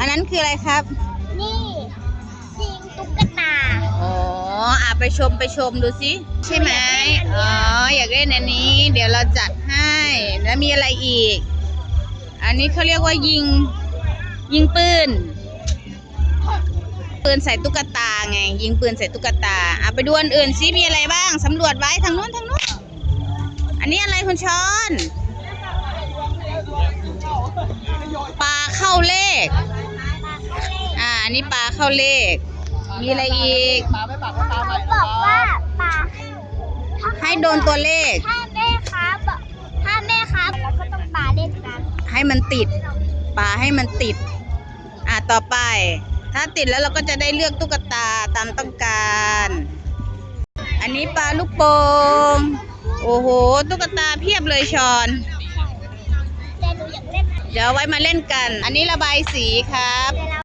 อันนั้นคืออะไรครับ นี่สิงตุ๊กตา อ๋ออะไปชมไปชมดูสิใช่ไหมอ๋ออยากเล่นอันนี้ เดี๋ยวเราจัดให้แล้วมีอะไรอีก อันนี้เขาเรียกว่ายิงยิงปืน ปืนใส่ตุ๊กตาไง ยิงปืนใส่ตุ๊กตาอะไปดูอันอื่นซิมีอะไรบ้างสำรวจไว้ทางนู้นทางนู้นอันนี้อะไรคุณช้อนปลาเข้าเลขอ่าอั นนี้ปลาเข้าเลข มีอะไรอีกเขาบอกว่าปลาให้โดนตัวเลข ถ้าแม่ครับถ้าแม่ครับแล้วก็ต้องปลาเล่นกันให้มันติด ปลาให้มันติด อะต่อไป ถ้าติดแล้วเราก็จะได้เลือกตุ๊กตาตามต้องการ อันนี้ปลาลูกโป่งโอ้โห ตุ๊กตาเพียบเลยชอน แต่หนูอยากเล่นอันเดี๋ยวเอาไว้มาเล่นกัน อันนี้ระบายสีครับ เดี๋ยวเรา